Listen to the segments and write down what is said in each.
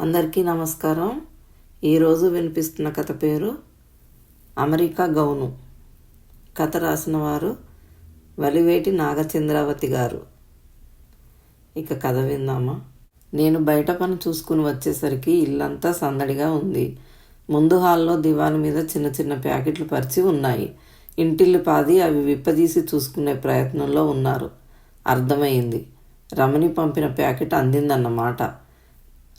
అందరికీ నమస్కారం. ఈరోజు వినిపిస్తున్న కథ పేరు అమెరికా గౌను. కథ రాసిన వారు వలివేటి నాగచంద్రావతి గారు. ఇక కథ విందామా? నేను బయట పని చూసుకుని వచ్చేసరికి ఇల్లంతా సందడిగా ఉంది. ముందు హాల్లో దివాన్ మీద చిన్న చిన్న ప్యాకెట్లు పరిచి ఉన్నాయి. ఇంటిల్లు పాది అవి విప్పదీసి చూసుకునే ప్రయత్నంలో ఉన్నారు. అర్థమైంది. రమణి పంపిన ప్యాకెట్ అందిందన్నమాట.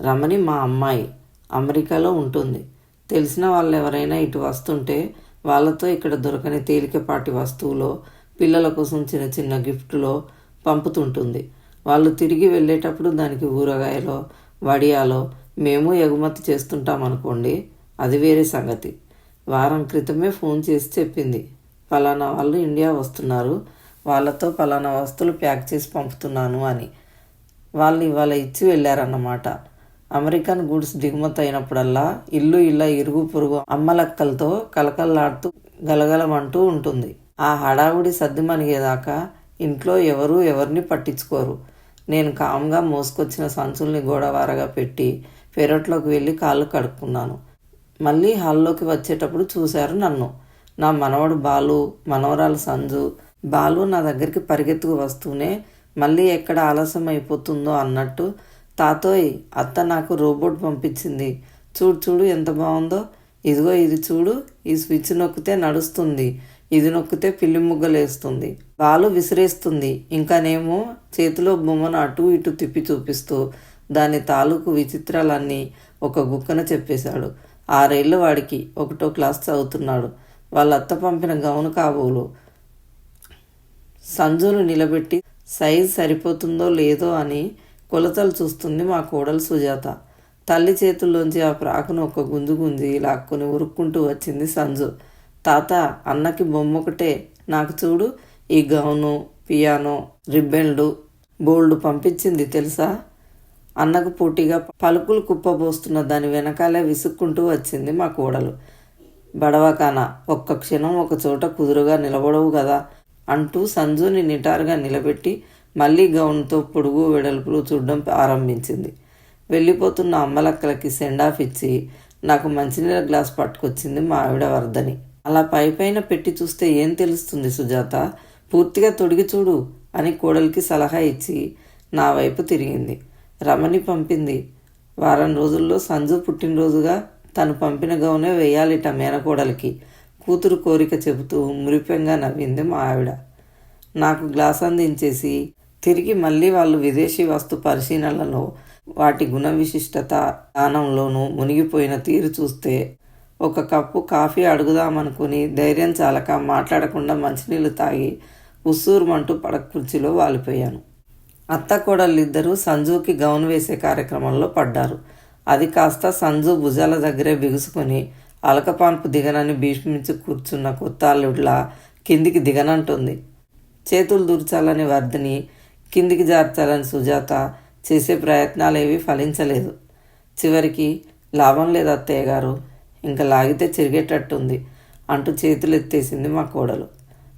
రమణి మా అమ్మాయి. అమెరికాలో ఉంటుంది. తెలిసిన వాళ్ళు ఎవరైనా ఇటు వస్తుంటే వాళ్ళతో ఇక్కడ దొరకని తేలికపాటి వస్తువులో పిల్లల కోసం చిన్న చిన్న గిఫ్ట్లో పంపుతుంటుంది. వాళ్ళు తిరిగి వెళ్ళేటప్పుడు దానికి ఊరగాయలో వడియాలో మేము ఎగుమతి చేస్తుంటాం అనుకోండి అది వేరే సంగతి. వారం క్రితమే ఫోన్ చేసి చెప్పింది. ఫలానా వాళ్ళు ఇండియా వస్తున్నారు వాళ్ళతో ఫలానా వస్తువులు ప్యాక్ చేసి పంపుతున్నాను అని. వాళ్ళు ఇవాళ ఇచ్చి వెళ్ళారన్నమాట. అమెరికన్ గూడ్స్ దిగుమతి అయినప్పుడల్లా ఇల్లు ఇలా ఇరుగు పొరుగు అమ్మలక్కలతో కలకల్లాడుతూ గలగలమంటూ ఉంటుంది. ఆ హడావుడి సర్ది మనిగేదాకా ఇంట్లో ఎవరు ఎవరిని పట్టించుకోరు. నేను కామ్గా మోసుకొచ్చిన సంచుల్ని గోడవారగా పెట్టి పెరట్లోకి వెళ్ళి కాళ్ళు కడుక్కున్నాను. మళ్ళీ హాల్లోకి వచ్చేటప్పుడు చూశారు నన్ను. నా మనవడు బాలు మనవరాలు సంజు బాలు నా దగ్గరికి పరిగెత్తుకు వస్తూనే మళ్ళీ ఎక్కడ ఆలస్యం అయిపోతుందో అన్నట్టు తాతోయ్ అత్త నాకు రోబోట్ పంపించింది. చూడు చూడు ఎంత బాగుందో. ఇదిగో ఇది చూడు. ఈ స్విచ్ నొక్కితే నడుస్తుంది. ఇది నొక్కితే పిల్లి ముగ్గలేస్తుంది. బాలు విసిరేస్తుంది. ఇంకానేమో చేతిలో బొమ్మను అటు ఇటు తిప్పి చూపిస్తూ దాని తాలూకు విచిత్రాలన్నీ ఒక గుక్కన చెప్పేశాడు. ఆరేళ్ళు వాడికి ఒకటో క్లాస్ చదువుతున్నాడు. వాళ్ళ అత్త పంపిన గౌను కాబోలు. సంజును నిలబెట్టి సైజ్ సరిపోతుందో లేదో అని కొలతలు చూస్తుంది మా కోడలు సుజాత. తల్లి చేతుల్లోంచి ఆ ప్రాకును ఒక గుంజు గుంజి లాక్కొని ఉరుక్కుంటూ వచ్చింది సంజు. తాత అన్నకి బొమ్మ ఒకటే నాకు చూడు ఈ గౌను పియానో రిబ్బెన్లు బోల్డ్ పంపించింది తెలుసా? అన్నకు పోటీగా పలుకులు కుప్పబోస్తున్న దాని వెనకాలే విసుక్కుంటూ వచ్చింది మా కోడలు. బడవకాన ఒక్క క్షణం ఒక చోట కుదురుగా నిలబడవు కదా అంటూ సంజుని నిటారుగా నిలబెట్టి మళ్ళీ గౌన్తో పొడుగు వెడల్పులు చూడడం ఆరంభించింది. వెళ్ళిపోతున్న అమ్మలక్కలకి సెండ్ ఆఫ్ ఇచ్చి నాకు మంచినీళ్ళ గ్లాస్ పట్టుకొచ్చింది మా ఆవిడ వర్ధని అలా పై పైన పెట్టి చూస్తే ఏం తెలుస్తుంది సుజాత? పూర్తిగా తొడిగి చూడు అని కోడలికి సలహా ఇచ్చి నా వైపు తిరిగింది. రమణి పంపింది. వారం రోజుల్లో సంజు పుట్టినరోజుగా తను పంపిన గౌనే వేయాలిట మేనకోడలికి కూతురు కోరిక చెబుతూ మురిపెంగా నవ్వింది మా ఆవిడ. నాకు గ్లాస్ అందించేసి తిరిగి మళ్ళీ వాళ్ళు విదేశీ వస్తు పరిశీలనలో వాటి గుణ విశిష్టత దానంలోనూ మునిగిపోయిన తీరు చూస్తే ఒక కప్పు కాఫీ అడుగుదామనుకుని ధైర్యం చాలక మాట్లాడకుండా మంచినీళ్ళు తాగి ఉస్సూరుమంటూ పడక కుర్చీలో వాలిపోయాను. అత్త కోడళ్ళిద్దరూ సంజుకి గౌన్ వేసే కార్యక్రమంలో పడ్డారు. అది కాస్త సంజు భుజాల దగ్గరే బిగుసుకొని అలకపాన్పు దిగనని భీష్మించి కూర్చున్న కొత్త అల్లుడిలా కిందికి దిగనంటుంది. చేతులు దూర్చాలని వర్ధిని కిందికి జార్చాలని సుజాత చేసే ప్రయత్నాలేవి ఫలించలేదు. చివరికి లాభం లేదు అత్తయ్య గారు ఇంకా లాగితే చిరిగేటట్టుంది అంటూ చేతులు ఎత్తేసింది మా కోడలు.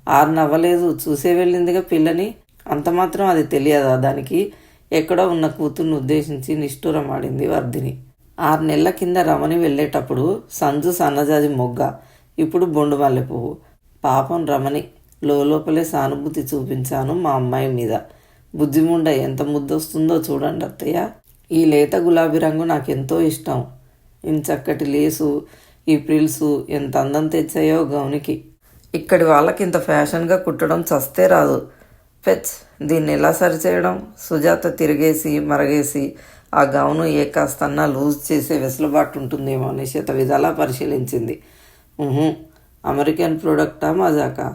ఆరు నవ్వలేదు చూసే వెళ్ళిందిగా పిల్లని. అంత మాత్రం అది తెలియదా? దానికి ఎక్కడో ఉన్న కూతుర్ని ఉద్దేశించి నిష్ఠూరమాడింది వర్ధిని. ఆరు నెలల కింద రమణి వెళ్ళేటప్పుడు సంజు సన్నజాజి మొగ్గ ఇప్పుడు బొండు మల్లెపువ్వు పాపం రమణి లోపలే సానుభూతి చూపించాను మా అమ్మాయి మీద. బుద్ధిముండ ఎంత ముద్దొస్తుందో చూడండి అత్తయ్య. ఈ లేత గులాబీ రంగు నాకెంతో ఇష్టం. ఇంచక్కటి లేసు ఈ ప్రిల్సు ఎంత అందం తెచ్చాయో గౌనికి. ఇక్కడి వాళ్ళకి ఇంత ఫ్యాషన్గా కుట్టడం చస్తే రాదు. ఫెచ్ దీన్ని ఎలా సరిచేయడం? సుజాత తిరిగేసి మరగేసి ఆ గౌను ఏ కాస్తన్నా లూజ్ చేసే వెసులుబాటు ఉంటుందేమో అని శత విధాలా పరిశీలించింది. అమెరికన్ ప్రోడక్టా మజాకా?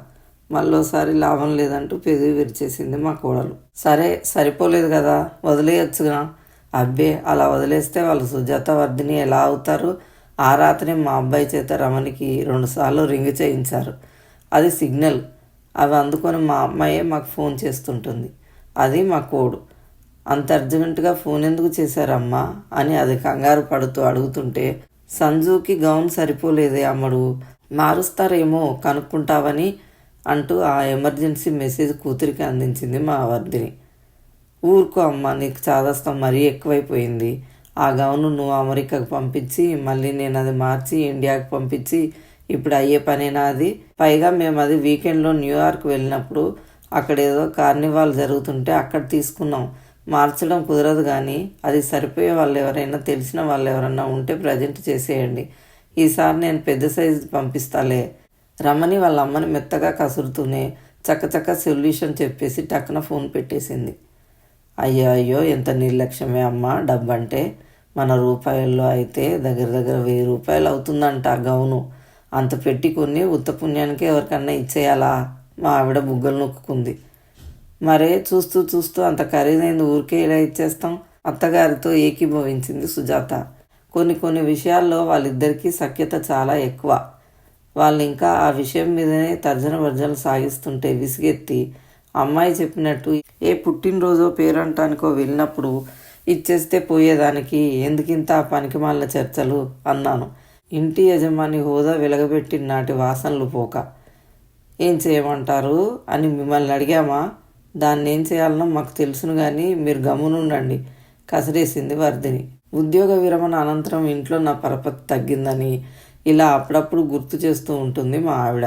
మళ్ళోసారి లాభం లేదంటూ పెదవి విరిచేసింది మా కోడలు. సరే సరిపోలేదు కదా వదిలేయచ్చుగా. అబ్బే అలా వదిలేస్తే వాళ్ళు సుజాత వర్ధిని ఎలా అవుతారు? ఆ రాత్రి మా అబ్బాయి చేత రమణికి రెండుసార్లు రింగ్ చేయించారు. అది సిగ్నల్. అవి అందుకొని మా అమ్మాయే మాకు ఫోన్ చేస్తుంటుంది. అది మా కోడు. అంత అర్జెంటుగా ఫోన్ ఎందుకు చేశారమ్మా? అని అది కంగారు పడుతూ అడుగుతుంటే సంజుకి గౌన్ సరిపోలేదే అమ్మడు. మారుస్తారేమో కనుక్కుంటావని అంటూ ఆ ఎమర్జెన్సీ మెసేజ్ కూతురికి అందించింది మా వర్ధిని. ఊరుకో అమ్మ నీకు చాదస్తం మరీ ఎక్కువైపోయింది. ఆ గౌను నువ్వు అమెరికాకు పంపించి మళ్ళీ నేను అది మార్చి ఇండియాకి పంపించి ఇప్పుడు అయ్యే పనేనా అది? పైగా మేము అది వీకెండ్లో న్యూయార్క్ వెళ్ళినప్పుడు అక్కడ ఏదో కార్నివాల్ జరుగుతుంటే అక్కడ తీసుకున్నాం. మార్చడం కుదరదు కానీ అది సరిపోయే వాళ్ళు ఎవరైనా తెలిసిన వాళ్ళు ఎవరైనా ఉంటే ప్రజెంట్ చేసేయండి. ఈసారి నేను పెద్ద సైజు పంపిస్తాలే. రమణి వాళ్ళ అమ్మని మెత్తగా కసురుతూనే చక్కచక్క సొల్యూషన్ చెప్పేసి టక్కున ఫోన్ పెట్టేసింది. అయ్యో అయ్యో ఎంత నిర్లక్ష్యమే అమ్మ డబ్బంటే. మన రూపాయల్లో అయితే దగ్గర దగ్గర వెయ్యి రూపాయలు అవుతుందంట గౌను. అంత పెట్టి కొన్ని ఉత్త పుణ్యానికి ఎవరికన్నా ఇచ్చేయాలా? మా ఆవిడ బుగ్గలు నొక్కుంది మరే చూస్తూ చూస్తూ అంత ఖరీదైంది ఊరికే ఇలా ఇచ్చేస్తాం? అత్తగారితో ఏకీభవించింది సుజాత. కొన్ని కొన్ని విషయాల్లో వాళ్ళిద్దరికీ సఖ్యత చాలా ఎక్కువ. వాళ్ళు ఇంకా ఆ విషయం మీదనే తర్జన భర్జనలు సాగిస్తుంటే విసిగెత్తి అమ్మాయి చెప్పినట్టు ఏ పుట్టినరోజో పేరంటానికో వెళ్ళినప్పుడు ఇచ్చేస్తే పోయేదానికి ఎందుకింత ఆ పనికి మాలిన చర్చలు అన్నాను. ఇంటి యజమాని హోదా వెలగబెట్టిన నాటి వాసనలు పోక. ఏం చేయమంటారు? అని మిమ్మల్ని అడిగామా? దాన్ని ఏం చేయాలనో మాకు తెలుసును కానీ మీరు గమ్మునుండండి కసిరేసింది వర్ధిని. ఉద్యోగ విరమణ అనంతరం ఇంట్లో నా పరపతి తగ్గిందని ఇలా అప్పుడప్పుడు గుర్తు చేస్తూ ఉంటుంది మా ఆవిడ.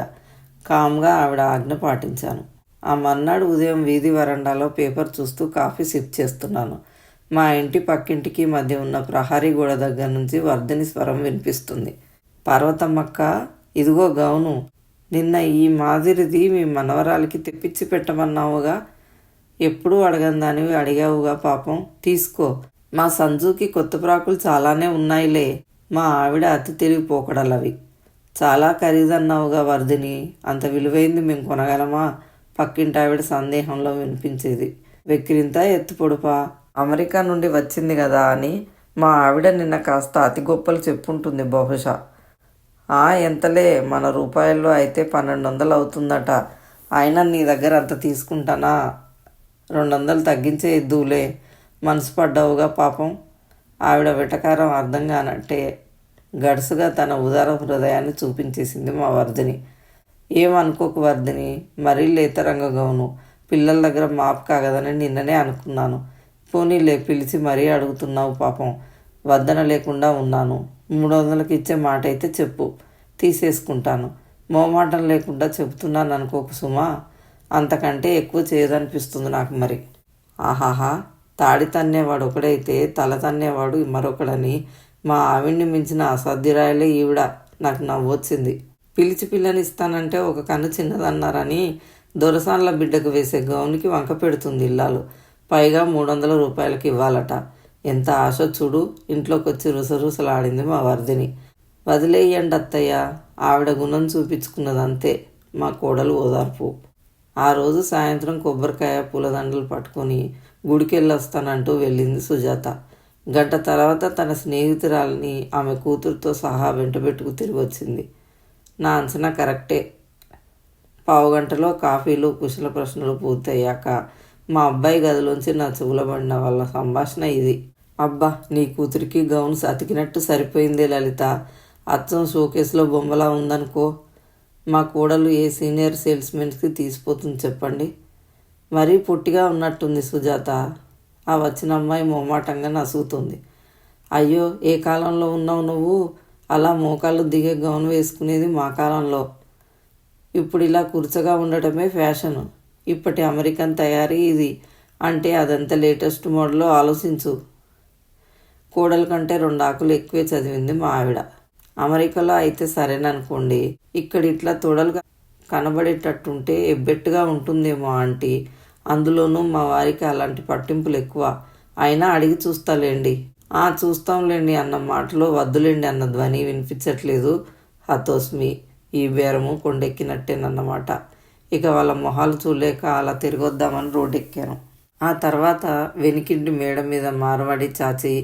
కామ్గా ఆవిడ ఆజ్ఞ పాటించాను. ఆ మర్నాడు ఉదయం వీధి వరండాలో పేపర్ చూస్తూ కాఫీ సిప్ చేస్తున్నాను. మా ఇంటి పక్కింటికి మధ్య ఉన్న ప్రహారీ గోడ దగ్గర నుంచి వర్ధని స్వరం వినిపిస్తుంది. పార్వతమ్మక్క ఇదిగో గౌను నిన్న ఈ మాదిరిది మీ మనవరాలికి తెప్పించి పెట్టమన్నావుగా? ఎప్పుడూ అడగందానివి అడిగావుగా పాపం. తీసుకో. మా సంజుకి కొత్త ప్రాకులు చాలానే ఉన్నాయిలే. మా ఆవిడ అతి తెలివిపోకడలవి చాలా ఖరీదన్నావుగా వర్ధిని అంత విలువైంది మేము కొనగలమా? పక్కింటి ఆవిడ సందేహంలో వినిపించేది. వెక్కిరింత ఎత్తుపొడుపా అమెరికా నుండి వచ్చింది కదా అని మా ఆవిడ నిన్న కాస్త అతి గొప్పలు చెప్పుంటుంది బహుశా. ఆ ఎంతలే? మన రూపాయల్లో అయితే పన్నెండు వందలు అవుతుందట. అయినా నీ దగ్గర అంత తీసుకుంటానా? రెండు వందలు తగ్గించే ఇద్దులే మనసు పడ్డావుగా పాపం. ఆవిడ వెటకారం అర్థం కానట్టే గడుసుగా తన ఉదార హృదయాన్ని చూపించేసింది మా వర్ధిని. ఏమనుకోకు వర్ధిని మరీ లేతరంగ గౌను పిల్లల దగ్గర మాపు కాగదని నిన్ననే అనుకున్నాను. పోనీలే పిలిచి మరీ అడుగుతున్నావు పాపం. వద్దన లేకుండా ఉన్నాను. మూడు వందలకి ఇచ్చే మాట అయితే చెప్పు. తీసేసుకుంటాను. మోమాటం లేకుండా చెబుతున్నాను అనుకోకు సుమా. అంతకంటే ఎక్కువ చేయదనిపిస్తుంది నాకు మరి. ఆహాహా! తాడి తన్నేవాడు ఒకడైతే తల తన్నేవాడు మరొకడని. మా ఆవిడ్ని మించిన అసాధ్యురాయలే ఈవిడ. నాకు నవ్వొచ్చింది. పిలిచి పిల్లని ఇస్తానంటే ఒక కన్ను చిన్నదన్నారని దొరసాన్ల బిడ్డకు వేసే గౌనికి వంక పెడుతుంది ఇల్లాలు. పైగా మూడు వందల రూపాయలకి ఇవ్వాలట. ఎంత ఆశ చూడు ఇంట్లోకి వచ్చి రుసరుసలాడింది మా వర్ధిని. వదిలేయండి అత్తయ్య ఆవిడ గుణం చూపించుకున్నది అంతే మా కోడలు ఓదార్పు. ఆ రోజు సాయంత్రం కొబ్బరికాయ పూలదండలు పట్టుకొని గుడికి వెళ్ళొస్తానంటూ వెళ్ళింది సుజాత. గంట తర్వాత తన స్నేహితురాలని ఆమె కూతురుతో సహా వెంటబెట్టుకు తిరిగి వచ్చింది నా అంచనా కరెక్టే. పావు గంటలో కాఫీలు కుశల ప్రశ్నలు పూర్తయ్యాక మా అబ్బాయి గదిలోంచి నా చెవులబడిన వాళ్ళ సంభాషణ ఇది. అబ్బా నీ కూతురికి గౌన్స్ అతికినట్టు సరిపోయిందే లలిత. అచ్చం షోకేస్లో బొమ్మలా ఉందనుకో. మా కోడలు ఏ సీనియర్ సేల్స్మెన్స్కి తీసిపోతుంది చెప్పండి. మరీ పొట్టిగా ఉన్నట్టుంది సుజాత. ఆ వచ్చిన అమ్మాయి మొమాటంగా నసుగుతుంది. అయ్యో ఏ కాలంలో ఉన్నావు నువ్వు? అలా మోకాళ్ళు దిగే గౌన్ వేసుకునేది మా కాలంలో. ఇప్పుడు ఇలా కుర్చగా ఉండటమే ఫ్యాషను. ఇప్పటి అమెరికన్ తయారీ ఇది. అంటే అదంతా లేటెస్ట్ మోడల్లో ఆలోచించు. కోడల కంటే రెండు ఆకులు ఎక్కువే చదివింది మా ఆవిడ. అమెరికాలో అయితే సరేననుకోండి. ఇక్కడ ఇట్లా తొడలుగా కనబడేటట్టుంటే ఎబ్బెట్టుగా ఉంటుందేమో ఆంటీ. అందులోనూ మా వారికి అలాంటి పట్టింపులు ఎక్కువ. అయినా అడిగి చూస్తాలేండి. ఆ చూస్తాంలేండి అన్న మాటలో వద్దులేండి అన్న ధ్వని వినిపించట్లేదు హతోస్మి. ఈ బేరము కొండెక్కినట్టేనన్నమాట. ఇక వాళ్ళ మొహాలు చూడలేక అలా తిరిగొద్దామని రోడ్డెక్కాను. ఆ తర్వాత వెనికింటి మేడ మీద మారవాడి చాచి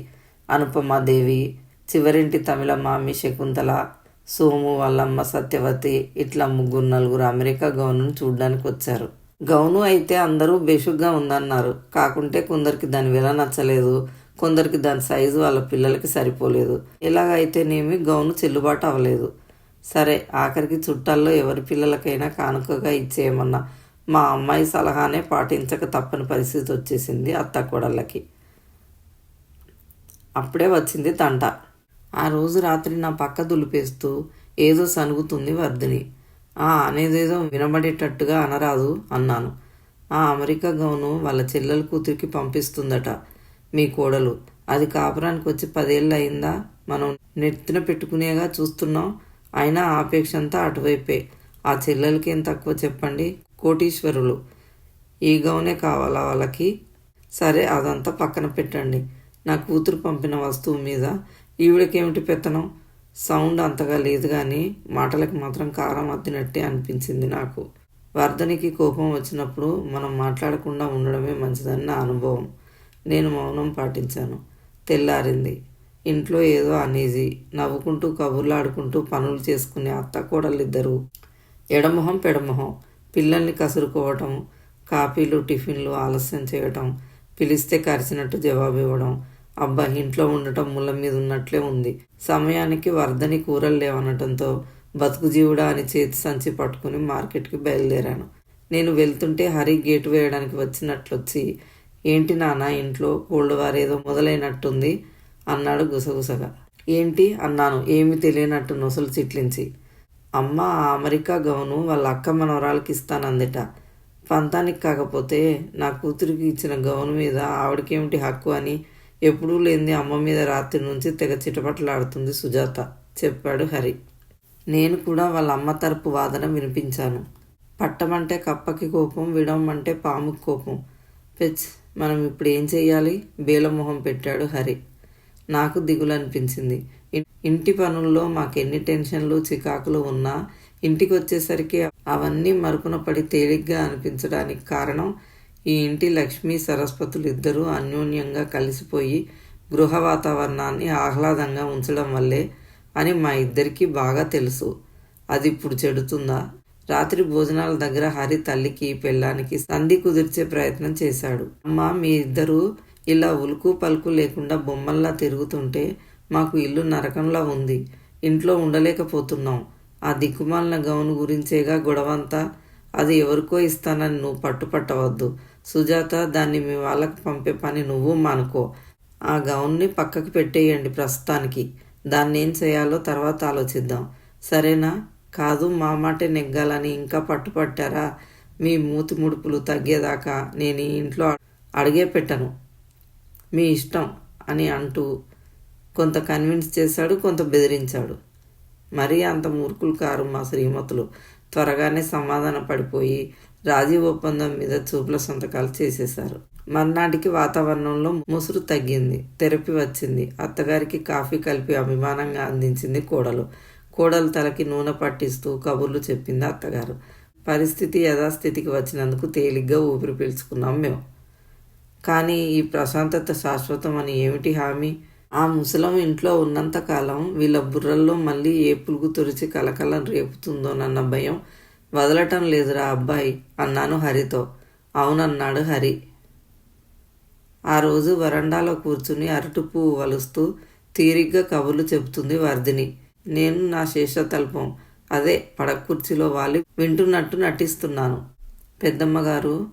అనుపమాదేవి చివరింటి తమిళమామి శకుంతల సోము వాళ్ళమ్మ సత్యవతి ఇట్లా ముగ్గురు నలుగురు అమెరికా గౌను చూడడానికి వచ్చారు గౌను అయితే అందరూ బేషుగ్గా ఉందన్నారు. కాకుంటే కొందరికి దాని విల నచ్చలేదు. కొందరికి దాని సైజు వాళ్ళ పిల్లలకి సరిపోలేదు. ఇలాగైతేనేమి గౌను చెల్లుబాటు అవ్వలేదు. సరే ఆఖరికి చుట్టాల్లో ఎవరి పిల్లలకైనా కానుకగా ఇచ్చేయమన్నా మా అమ్మాయి సలహానే పాటించక తప్పని పరిస్థితి వచ్చేసింది అత్త కోడళ్ళకి. అప్పుడే వచ్చింది తంట. ఆ రోజు రాత్రి నా పక్క దులిపేస్తూ ఏదో సనుగుతుంది వర్ధిని. అనేదేదో వినబడేటట్టుగా అనరాదు అన్నాను. ఆ అమెరికా గౌను వాళ్ళ చెల్లెల కూతురికి పంపిస్తుందట మీ కోడలు. అది కాపురానికి వచ్చి పదేళ్ళు అయిందా? మనం నెత్తిన పెట్టుకునేగా చూస్తున్నాం. అయినా ఆపేక్ష అంతా అటువైపే. ఆ చెల్లెలకి ఏం తక్కువ చెప్పండి? కోటీశ్వరులు. ఈ గౌనే కావాలా వాళ్ళకి? సరే అదంతా పక్కన పెట్టండి. నా కూతురు పంపిన వస్తువు మీద. ఈవిడకేమిటి పెత్తనం? సౌండ్ అంతగా లేదు కానీ మాటలకు మాత్రం కారం అద్దినట్టే అనిపించింది నాకు. వర్ధనికి కోపం వచ్చినప్పుడు మనం మాట్లాడకుండా ఉండడమే మంచిదని నా అనుభవం. నేను మౌనం పాటించాను. తెల్లారింది. ఇంట్లో ఏదో అనేజీ. నవ్వుకుంటూ కబుర్లాడుకుంటూ పనులు చేసుకునే అత్త కోడలిద్దరు ఎడమొహం పెడమొహం. పిల్లల్ని కసురుకోవటం కాఫీలు టిఫిన్లు ఆలస్యం చేయటం పిలిస్తే కరిచినట్టు జవాబు ఇవ్వడం అబ్బా ఇంట్లో ఉండటం ముళ్ళ మీద ఉన్నట్లే ఉంది. సమయానికి వర్ధని కూరలు లేవనటంతో బతుకు జీవుడా అని చేతి సంచి పట్టుకుని మార్కెట్కి బయలుదేరాను. నేను వెళ్తుంటే హరి గేటు వేయడానికి వచ్చినట్లొచ్చి ఏంటి నాన్న ఇంట్లో కోల్డ్ వార్ ఏదో మొదలైనట్టుంది అన్నాడు గుసగుసగా. ఏంటి? అన్నాను. ఏమీ తెలియనట్టు నొసలు చిట్లించి. అమ్మ ఆ అమెరికా గౌను వాళ్ళ అక్క మనవరాలకి ఇస్తానందిట. పంతానికి కాకపోతే నా కూతురికి ఇచ్చిన గౌను మీద ఆవిడకేమిటి హక్కు అని ఎప్పుడూ లేనిది అమ్మ మీద రాత్రి నుంచి తెగ చిటపటలాడుతుంది సుజాత. చెప్పాడు హరి. నేను కూడా వాళ్ళ అమ్మ తరపు వాదన వినిపించాను. పట్టమంటే కప్పకి కోపం విడమంటే పాముకి కోపం. పెచ్ మనం ఇప్పుడు ఏం చెయ్యాలి? బేలమొహం పెట్టాడు హరి. నాకు దిగులనిపించింది. ఇంటి పనుల్లో మాకెన్ని టెన్షన్లు చికాకులు ఉన్నా ఇంటికి వచ్చేసరికి అవన్నీ మరుపున పడి తేలిగ్గా అనిపించడానికి కారణం ఈ ఇంటి లక్ష్మీ సరస్వతులు ఇద్దరూ అన్యోన్యంగా కలిసిపోయి గృహ వాతావరణాన్ని ఆహ్లాదంగా ఉంచడం వల్లే అని మా ఇద్దరికీ బాగా తెలుసు. అది ఇప్పుడు చెడుతుందా? రాత్రి భోజనాల దగ్గర హరి తల్లికి పెళ్ళానికి సంధి కుదిర్చే ప్రయత్నం చేశాడు. అమ్మ మీ ఇద్దరు ఇలా ఉలుకు పలుకు లేకుండా బొమ్మల్లా తిరుగుతుంటే మాకు ఇల్లు నరకంలా ఉంది. ఇంట్లో ఉండలేకపోతున్నాం. ఆ దిక్కుమాలిన గౌను గురించేగా గొడవంతా అది ఎవరికో ఇస్తానని నువ్వు పట్టుపట్టవద్దు. సుజాత దాన్ని మీ వాళ్ళకి పంపే పని నువ్వు మానుకో. ఆ గౌన్ని పక్కకు పెట్టేయండి ప్రస్తుతానికి. దాన్ని ఏం చేయాలో తర్వాత ఆలోచిద్దాం. సరేనా? కాదు మా మాటే నెగ్గాలని ఇంకా పట్టుపట్టారా? మీ మూతి ముడుపులు తగ్గేదాకా నేను ఈ ఇంట్లో అడిగే పెట్టను. మీ ఇష్టం అని అంటూ కొంత కన్విన్స్ చేశాడు కొంత బెదిరించాడు. మరీ అంత మూర్ఖులు కారు మా శ్రీమతులు. త్వరగానే సమాధాన పడిపోయి రాజీ ఒప్పందం మీద చూపుల సంతకాలు చేసేశారు. మర్నాటికి వాతావరణంలో ముసురు తగ్గింది తెరపి వచ్చింది. అత్తగారికి కాఫీ కలిపి అభిమానంగా అందించింది కోడలు. కోడలు తలకి నూనె పట్టిస్తూ కబుర్లు చెప్పింది అత్తగారు. పరిస్థితి యథాస్థితికి వచ్చినందుకు తేలిగ్గా ఊపిరి పీల్చుకున్నాం మేము కానీ ఈ ప్రశాంతత శాశ్వతం అని ఏమిటి హామీ? ఆ ముసలం ఇంట్లో ఉన్నంతకాలం వీళ్ళ బుర్రల్లో మళ్ళీ ఏ పులుగు తురిచి కలకలం రేపుతుందోనన్న భయం. వదలటం లేదురా అబ్బాయి అన్నాను హరితో. అవునన్నాడు హరి. ఆ రోజు వరండాలో కూర్చుని అరటి పువ్వు వలుస్తూ తీరిగ్గా కబుర్లు చెబుతుంది వర్ధిని. నేను నా శేషతల్పం. అదే పడక కుర్చీలో వాలి వింటున్నట్టు నటిస్తున్నాను. పెద్దమ్మగారు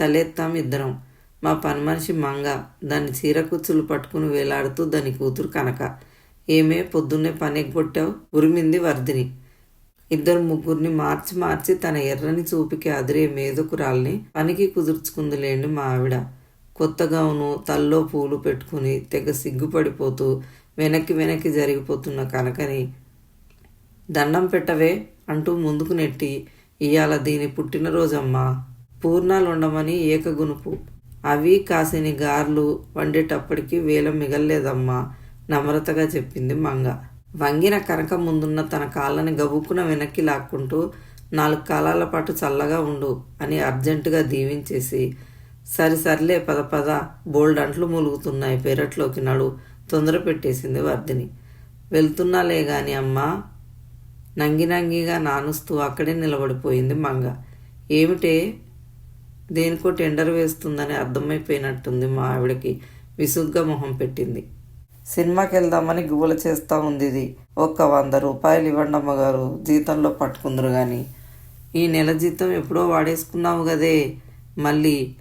తలెత్తాం ఇద్దరం. మా పని మనిషి మంగ దాని చీరకుచ్చులు పట్టుకుని వేలాడుతూ దాని కూతురు కనక. ఏమే పొద్దున్నే పని ఎగ్గొట్టావు ఉరిమింది వర్ధిని. ఇద్దరు ముగ్గురిని మార్చి మార్చి తన ఎర్రని చూపికి అదిరే మేదుకురాల్ని పనికి కుదుర్చుకుందిలేండి మా ఆవిడ. కొత్త గౌను తల్లో పూలు పెట్టుకుని తెగ సిగ్గుపడిపోతూ వెనక్కి వెనక్కి జరిగిపోతున్న కనకని దండం పెట్టవే అంటూ ముందుకు నెట్టి ఇవాళ దీని పుట్టినరోజమ్మా. పూర్ణాలు ఉండమని ఏకగునుపు అవి కాసిని గార్లు వండేటప్పటికి వేల మిగల్లేదమ్మా నమ్రతగా చెప్పింది మంగ. వంగిన కనక ముందున్న తన కాళ్ళని గబుక్కున వెనక్కి లాక్కుంటూ నాలుగు కాలాల పాటు చల్లగా ఉండు అని అర్జెంటుగా దీవించేసి సరి సర్లే పద పద బోల్డ్ అంట్లు మూలుగుతున్నాయి పెరట్లోకి నడు తొందర పెట్టేసింది వర్ధిని. వెళ్తున్నాలే గాని అమ్మా నంగి నంగిగా నానుస్తూ అక్కడే నిలబడిపోయింది మంగ. ఏమిటే? దేనికో టెండర్ వేస్తుందని అర్థమైపోయినట్టుంది మా ఆవిడకి విసుగ్గా మొహం పెట్టింది. సినిమాకి వెళ్దామని గుబుల చేస్తూ ఉంది ఇది. ఒక్క వంద రూపాయలు ఇవ్వండి అమ్మగారు జీతంలో పట్టుకుందరు కానీ ఈ నెల జీతం ఎప్పుడో వాడేసుకున్నావు కదే. మళ్ళీ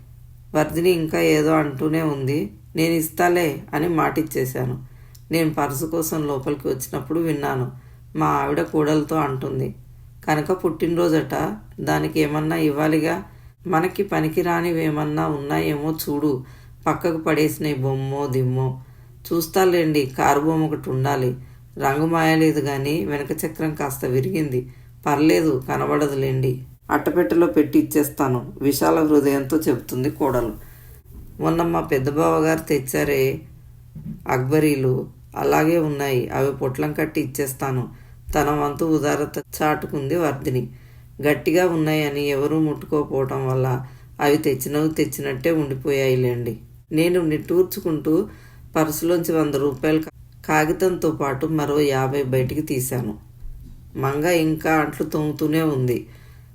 వర్ధిని ఇంకా ఏదో అంటూనే ఉంది. నేను ఇస్తాలే అని మాటిచ్చేశాను. నేను పర్సు కోసం లోపలికి వచ్చినప్పుడు విన్నాను. మా ఆవిడ కూడలతో అంటుంది. కనుక పుట్టినరోజట దానికి ఏమన్నా ఇవ్వాలిగా? మనకి పనికిరానివి ఏమన్నా ఉన్నాయేమో చూడు. పక్కకు పడేసినాయి బొమ్మో దిమ్మో. చూస్తాలేండి కారు బొమ్మ ఒకటి ఉండాలి. రంగు మాయలేదు కానీ వెనక చక్రం కాస్త విరిగింది. పర్లేదు కనబడదులేండి. అట్టపెట్టెలో పెట్టి ఇచ్చేస్తాను. విశాల హృదయంతో చెబుతుంది కోడలు. మొన్న మా పెద్ద బావగారు తెచ్చారే అక్బరీలు. అలాగే ఉన్నాయి. అవి పొట్లం కట్టి ఇచ్చేస్తాను. తన వంతు ఉదారత చాటుకుంది వర్ధిని. గట్టిగా ఉన్నాయని ఎవరూ ముట్టుకోపోవటం వల్ల అవి తెచ్చినవి తెచ్చినట్టే ఉండిపోయాయిలేండి. నేను నిట్టూర్చుకుంటూ పర్సులోంచి వంద రూపాయలు కాగితంతో పాటు మరో యాభై బయటికి తీశాను. మంగ ఇంకా అంట్లు తోముతూనే ఉంది.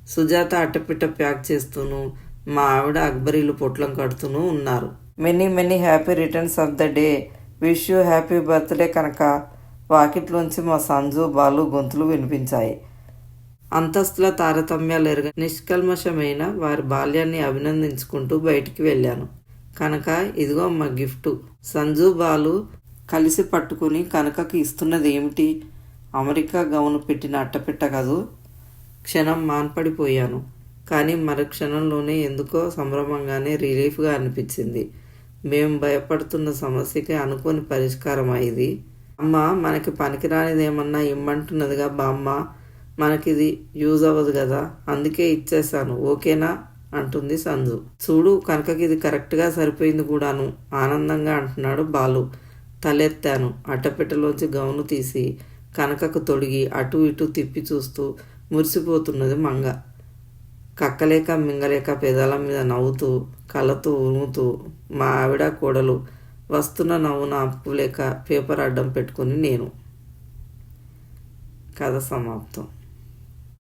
సుజాత అట్టపిట్ట ప్యాక్ చేస్తూను మా ఆవిడ అక్బరీలు పొట్లం కడుతూనూ ఉన్నారు. Many many happy returns of the day. Wish you happy birthday కనుక. వాకిట్లోంచి మా సంజు బాలు గొంతులు వినిపించాయి. అంతస్తుల తారతమ్యాలు ఎరగ నిష్కల్మషమైన వారి బాల్యాన్ని అభినందించుకుంటూ బయటికి వెళ్ళాను. కనుక ఇదిగో మా గిఫ్ట్. సంజు బాలు కలిసి పట్టుకుని కనకకి ఇస్తున్నది ఏమిటి? అమెరికా గౌను పెట్టిన అట్టపెట్ట కదూ? క్షణం మాన్పడిపోయాను. కానీ మరుక్షణంలోనే ఎందుకో సంభ్రమంగానే రిలీఫ్గా అనిపించింది. మేము భయపడుతున్న సమస్యకి అనుకోని పరిష్కారం ఇది? అమ్మ మనకి పనికిరానిదేమన్నా ఇమ్మంటున్నదిగా బామ్మ. మనకిది యూజ్ అవ్వదు కదా అందుకే ఇచ్చేసాను. ఓకేనా? అంటుంది సంజు. చూడు కనకకి ఇది కరెక్ట్గా సరిపోయింది కూడాను. ఆనందంగా అంటున్నాడు బాలు. తలెత్తాను. అట్టపెట్టెలోంచి గౌను తీసి కనకకు తొడిగి అటు ఇటు తిప్పి చూస్తూ మురిసిపోతున్నది మంగ. కక్కలేక మింగలేక పెదాల మీద నవ్వుతూ కళ్ళతో ఉరుముతూ మా ఆవిడ కోడలు వస్తున్న నవ్వున ఆపులేక పేపర్ అడ్డం పెట్టుకుని నేను. కథ సమాప్తం.